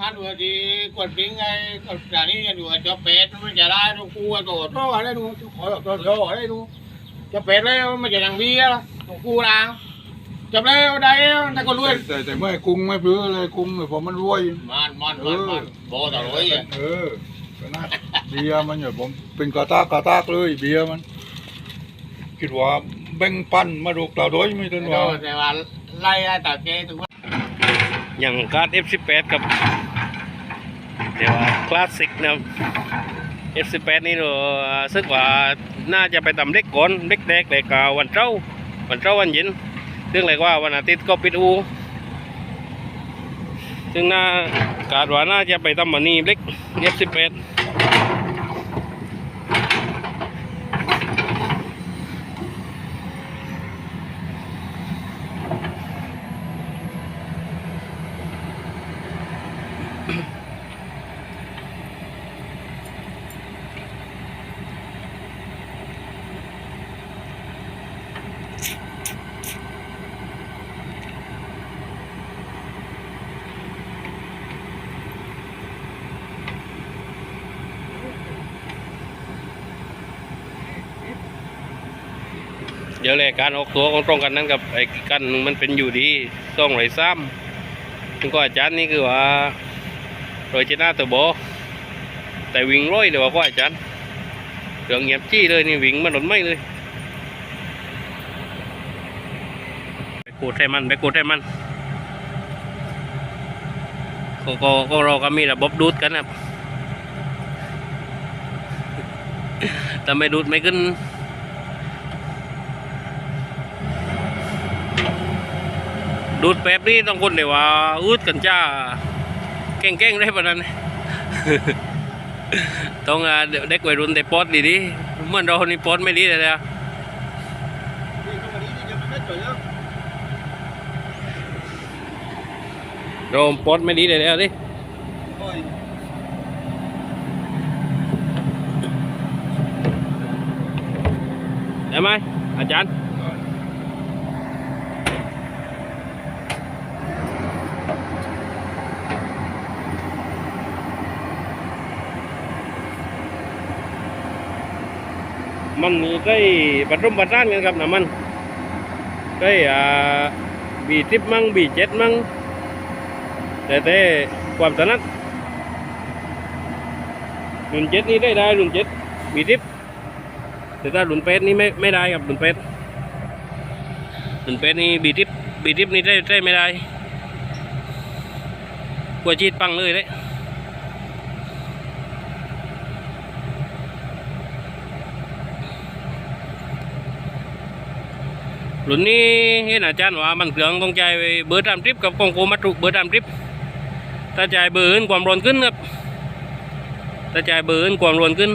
อันว่าดีกดปิ้งไงกดจากนี้จะดูจะเป็ดมันจะได้ดูกูตัวโตอะไรดูขอตัวโตอะไรดูจะเป็ดแล้วมันจะดังเบี้ยของกูล้างจับแล้วได้แต่ก็รวยแต่แต่ไม่กุ้งไม่เพื่อเลยกุ้งเนี่ยผมมันรวยมันมันมันมันโบต่อรวยอะเออก็ น่าเบียร์มันเนี่ยผมเป็นกระตากกระตากเลย เบียร์มัน คิดว่าแบ่งปันมาดูกเราด้วยไม่ต้นว่าแต่ว่าไล่ไล่ตาเกถึงว่าอย่างการ์ด F18 กับเดี๋ยวว่าคลาสสิกนะครับ F18 นี่เราซึกว่าน่าจะไปทำเล็กก่อนเล็กแดกเล็กกาวันเจ้าวันเจ้าวันเย็นซึ่งเรียกว่าวันอาทิตย์ก็ปิดอูซึ่งน่ากาดว่าน่าจะไปทำมันนี่เล็ก F18 ดี๋ยวแหละการออกตัวของตรงกันนั้นกับไอ้กันมันเป็นอยู่ดีต้องไหลซ้ำซึ่งก็อาจารย์นี่คือว่าโรยชนะตัวโบแต่วิ่งร้อยเดี๋ยวว่าก็อาจารย์เรื่องเงียบจี้เลยนี่วิ่งมันหล่นไม่เลยไปกูดให้มันไปกูดให้มันก็ก็ก็เราก็มีระบบดูดกันนะครับแต่ไม่ดูดไม่ขึ้น ดูดแป๊บนี่ต้องคนเดี๋ยวว่าอืดกันจ้าเก่งๆได้ปะนั้นต้องอ่าเด็กวัยรุ่นแต่ปอดดีๆเหมื่อนเรานี่ปอดไม่ดีเลยนะเราปอดไม่ดีเลยนะดิได้ไหมอาจารย์ มันนี่ใกล้ปฐมประสานกันครับนะมันใกล้อ่าบีทิปมั่งบีเจ็ดมั่งแต่แต่ความถนัดรุ่นเจ็ดนี่ได้ได้รุ่นเจ็ดบีทิปแต่ถ้ารุ่นเป็ดนี่ไม่ไม่ได้ครับรุ่นเป็ดรุ่นเป็ดนี่บีทิปบีทิปนี่ได้ได้ไม่ได้กลัวชีดปังเลยเลย รุ่นนี้เห็นอาจารย์ว่ามันเครื่องต้องใจเบอร์ตามทริปกับกองโกมัตถุเบอร์ตามทริปถ้าจ่ายเบอร์อื่นความร้อนขึ้นครับถ้าจ่ายเบอร์อื่นความร้อนขึ้น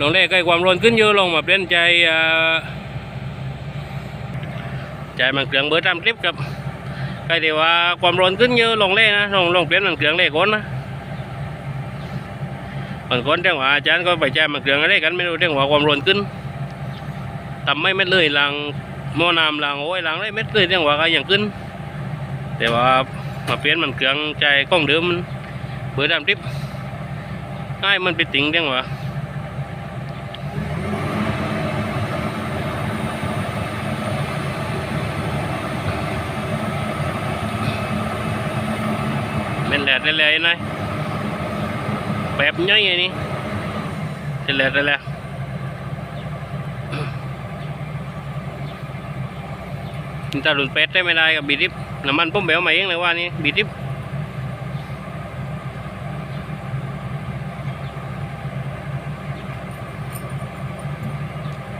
ลองแรกใกล้ความร้อนขึ้นเยอะลงมาเปลี่ยนใจอ่าจ่ายมันเครื่องเบอร์ตามทริปครับใกล้ที่ว่าความร้อนขึ้นเยอะลองแรกนะลองลองเปลี่ยนมันเครื่องแรกก่อนนะบางคนเรื่องว่าอาจารย์ก็ไปจ่ายมันเครื่องอะไรกันไม่รู้เรื่องว่าความร้อนขึ้น ทำไม่เม็ดเลยลังหม้อน้ำลังโอ้ยลังได้เม็ดเลยเรื่องว่าก็อย่างขึ้น แต่ว่ามาเปลี่ยนมันเครื่องใจกล้องเดิมมันเปิดดำทิปให้มันไปติ่งเรื่องว่าเม็นแหลดเลยๆนะแบบย่อยไงนี่แหลดเลย ถ้าหลุนเป็ดได้ไม่ได้กับบีดิบน้ำมันพุ่มเบลมาเองเลยว่านี่บีดิบ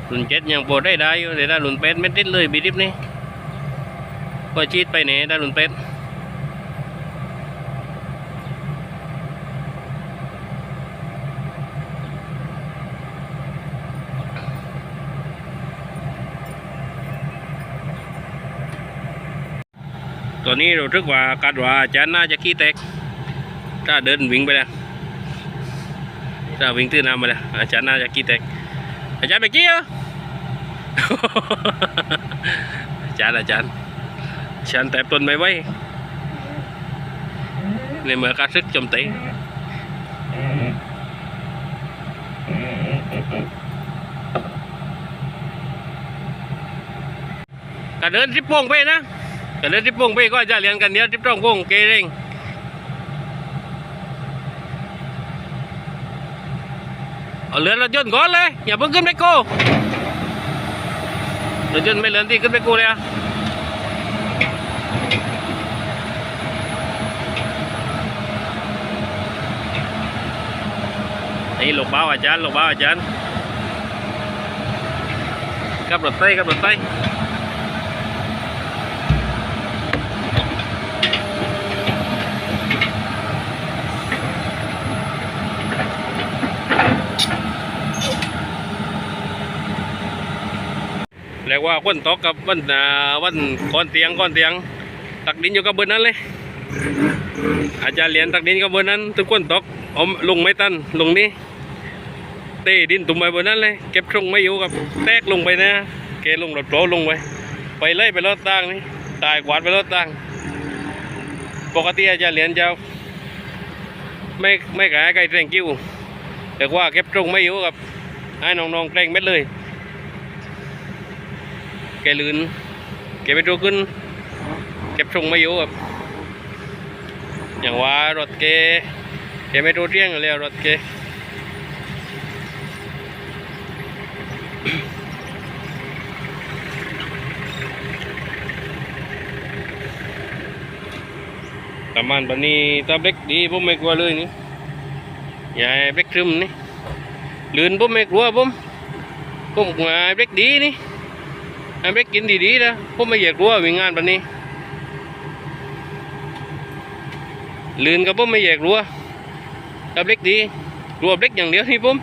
หลุนเจ็ดยังโปรได้ได้อยู่แต่ถ้าหลุนเป็ดไม่ติดเลยบีดิบนี่ก็ชีดไปเนี่ยถ้าหลุนเป็ด นี้เราทึกว่าคาดว่าอาจารย์น่าจะขี้แตก ถ้าเดินวิ่งไปแล้วเราวิ่งตื้นน้ำมาแล้วอาจารย์น่าจะกี้แตก อาจารย์ไปกี้เหรออาจารย์อาจารย์อาจารย์แต่ต้นไม่ไหวในเมื่อการซึกจมตีการเดินทิปโป่งไปนะ การเดินทิปโป่งไปก็จะเรียนกันเดียทิปต้องโป่งเกเร่งเอาเรือนรถยนต์ก่อนเลยอย่าเพิ่งขึ้นไปก้รถยนต์ไม่เรือนที่ขึ้นไปก้เลยอะนี่หลบเบาอาจารย์หลบเบาอาจารย์กับรถไฟกับรถไฟ เรียกว่าคนตกกับวันอ่าวันก้อนเตียงก้อนเตียง ตักดินอยู่กับเบนนั้นเลย อาจารย์เหรียญตักดินกับเบนนั้น ทุกคนตกอาลงไม่ตันลงนี้เต้ดินตุ่มไปบนนั้นเลย เก็บทรงไม่อยู่กับแตกลงไปนะเกลงรถโปรลงไปไปเลยไปรถตั้งนี่ตายกวาดไปรถตั้งปกติอาจารย์เหรียญจะไม่ไม่กล้าใกล้แรงกิ้วแต่ว่าเก็บทรงไม่อยู่กับให้น้องๆแกล้งเม็ดเลย แกลืนแกไปตัวขึ้น เก็บทรงไม่อยู่ครับอย่างว่ารถแกแกไม่ตัวเที่ยงอยู่แล้วรถแกประมาณแบบนี้ถ้าเบรกดีผมไม่กลัวเลยนี่ยาให้เบรกทรึมนี่ลื่นผมไม่กลัวผมผมมาเบรกดีนี่ ให้เบกินดีๆนะผมไม่อยากกลัววิ่งงานแบบนี้ลื่นกับผมไม่อยากกลัวถ้าเบรกดีกลัวเบรกอย่างเดียวนี่ผม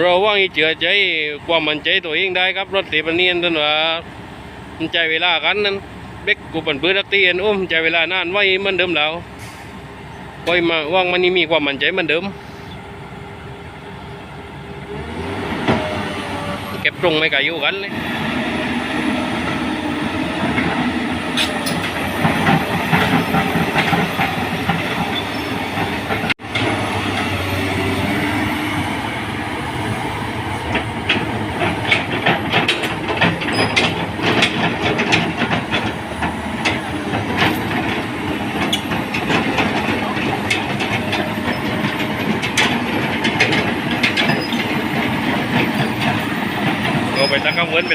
เราว่างเชื่อใจความมั่นใจตัวเองได้ครับรถตีปนียนตันว่ามันใจเวลากันนั้นเบกกูเป็นเพื่อนรักตีนอุ้มใจเวลานานไว้เหมันเดิมแล้วไว้มาว่างมันนี่มีความมั่นใจเหมันเดิม เก็บ ตรงไม่กาอยู่กันเลย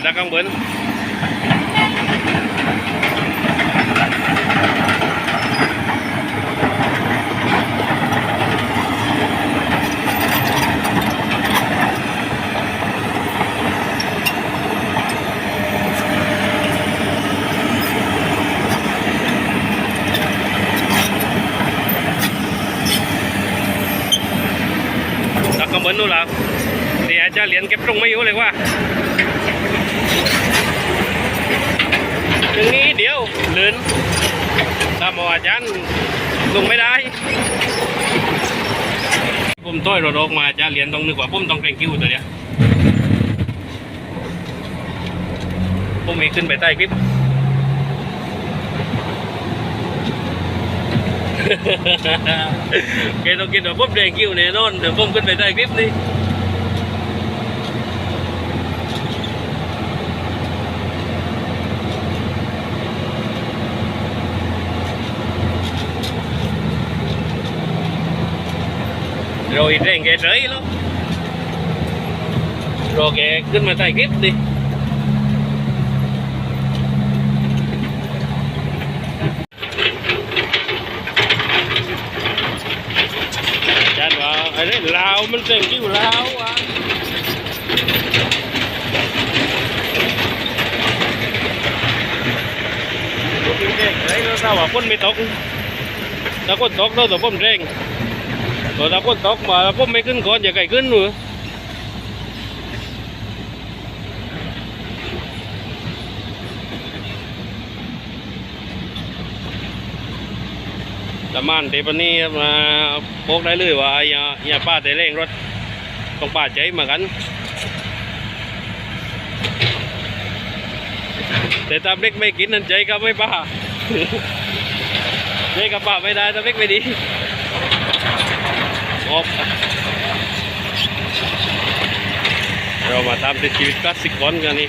ตั้งกังเวินไปตั้งกังเวินกังเวินนู่นละเดี๋ยวจารย์เหรียญเก็บตรงไม่อยู่เลยว่า อย่าง นี้เดี๋ยวเดินถ้าหมออาจารย์ลงไม่ได้ผมต้อยรถออกมาจารย์เรียนต้องนึกว่าผมต้องแกล้งคิวตัวเนี้ยผมมีขึ้นไปใต้คลิปแกต้องกินว่าผมแกล้งคิวแน่นอนเดี๋ยวผมขึ้นไปใต้คลิปนี่ rồi trên ghế rưỡi lắm rồi ghế ขึ้นมาใต้คลิปดิอาจารย์ว่าไอ้เรื่องลาวมันเเราพ่นตอกมาเราพ่นไม่ขึ้นก่อนอย่าไก่ขึ้นหรือตะมันเดปนี่มาพกได้เลยว่าอย่าอย่าป้าแต่เร่งรถต้องป้าใจเหมือนกัน แต่ตาเล็กไม่กินนั่นใจก็ไม่ป้าเล็กกับป้าไม่ได้ตาเล็กไม่ดี ออกเรามาตามติดชีวิตคลาสสิกก่อนกันนี่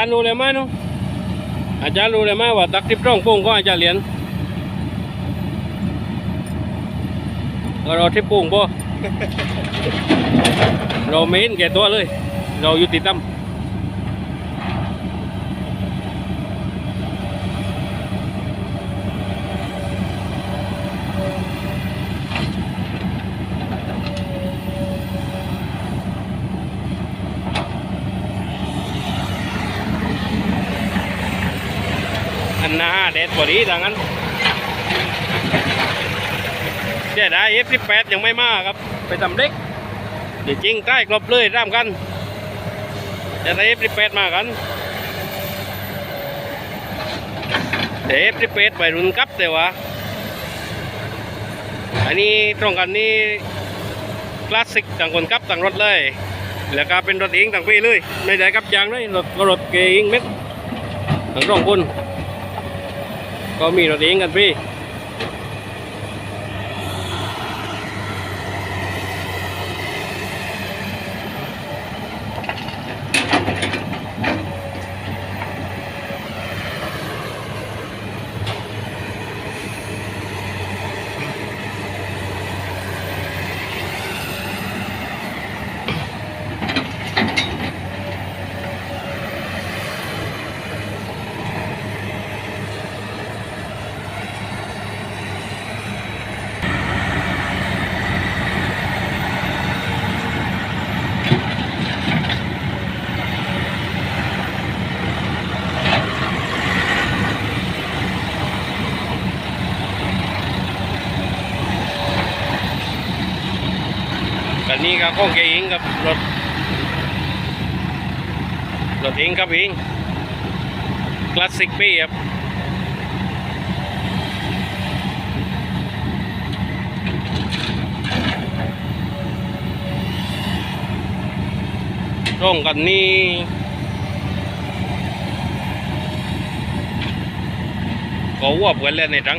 าจารย์รู้เลยไหมเนาะอาจารย์รู้เลยไหมว่าตักทิพย์ร่องโป่งก็อาจารย์เรียนเราทิพย์โป่งป่เราไม่เห็นแก่ตัวเลย เราอยู่ติดตั้ม นหนาแดดพอดีดังนั้นเสียดายเอฟสิบแปดยังไม่มาครับ ไปทำเล็กเดี๋ยวจริงใกล้กรบเลยร่ามกันจะได้เอฟสิบแปดมากันแต่เอฟสิบแปดไปรุนกับแต่ว่าอันนี้ตรงกันนี้คลาสสิกต่างคนกับต่างรถเลย แล้วก็เป็นรถเองต่างปีเลย ไม่ได้กับยางเลยรถก็รถเก่งเม็ดทั้งสองคน ก็มีรถเองกันพี่ กันนี้ก็ข้องแกเองกับรถรถเองครับเองคลาสสิกปีครับตรงกันนี้ก็วบกันแล้วในทั้ง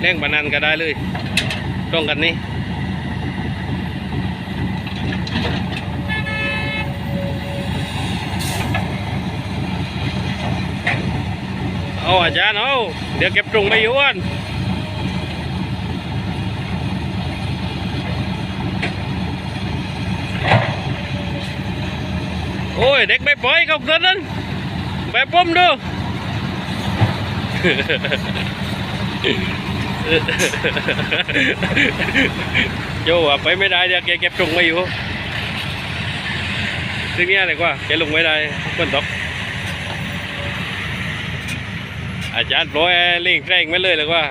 เล่งปานนันก็ได้เลยตรงกันนี้ เอาอาจารย์เอาเดี๋ยวเก็บตรงไปอยู่อันโอ้ยเด็กไม่ปล่อยเขาเกินนั้นแบบผมดูโยว่าไปไม่ได้เดี๋ยวแกเก็บตรงไม่อยู่ซึ่งเนี้ยอะไรกว่าแกลงไม่ได้คนตก อาจารย์ปล่อยเล่งแรงไม่เลยเลยว่า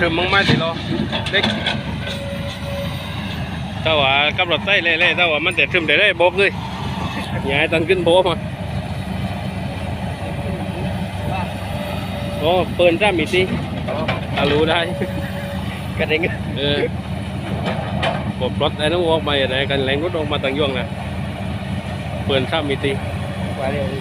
เราเชื่อมึงไหมสิเราเด็กถ้าว่าขับรถไส้เล่ๆถ้าว่ามันแต่ซึมได้ได้บกเลยอย่าให้ตันขึ้นโบมาโอ้เปินจ้ามีตีถ้ารู้ได้กระเด้งเออบอกรถไอ้น้องออกมาอะไรกันแรงรถออกมาต่างย่วงนะเปิดข้ามมิติว่าเร็ว น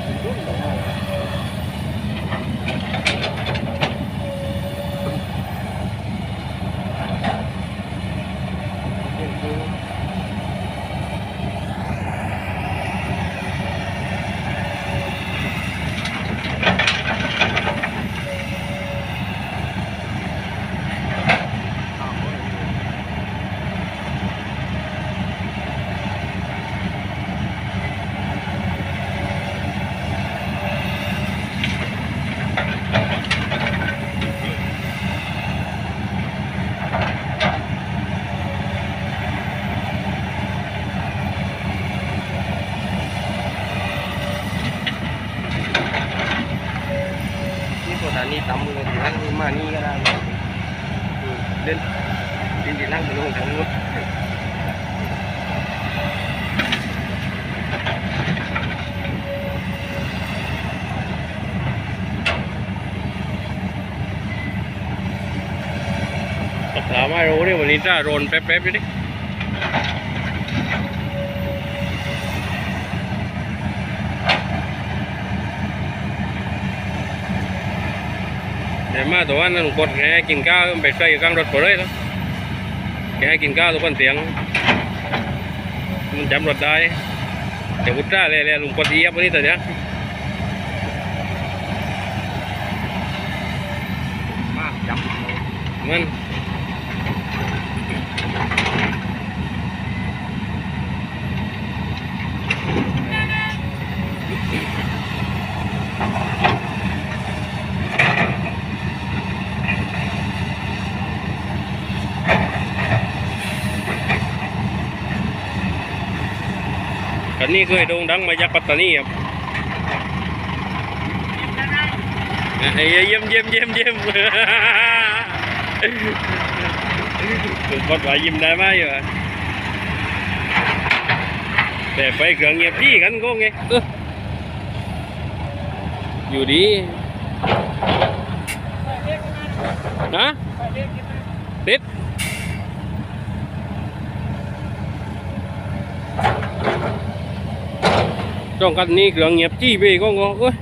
ี่ตัวฐานนี้ต่ำเลยทีนั่งมานี่ก็ได้อืมเดินดิ นั่งไปลงทางนู้นถามว่ารู้เนี่ยวันนี้จ้าโรนแป๊บๆดิเดี๋ยวมาตัวนั้นกดแกให้กินข้าวไปใส่กลางรถไปเลยแล้ว แกให้กินข้าวทุกคนเสียง มันจำรถได้เดี๋ยวอุตส่าห์เลยเลยลุงกดเยียบวันนี้แต่เนี้ยมากจับมัน นนี้เคยโด่งดังมาจากปัตตานีครับเอ้ยเยี่ยมเยี่ยมเยี่ยมเยี่ยมคุณกดว่ายิ้มได้ไหมอยู่อะแต่ไฟเครื่องเงียบพี่กันก็ไงอยู่ดีนะ จ้องกันนี้เครื่องเงียบจี้ไปก็งอเอ้ย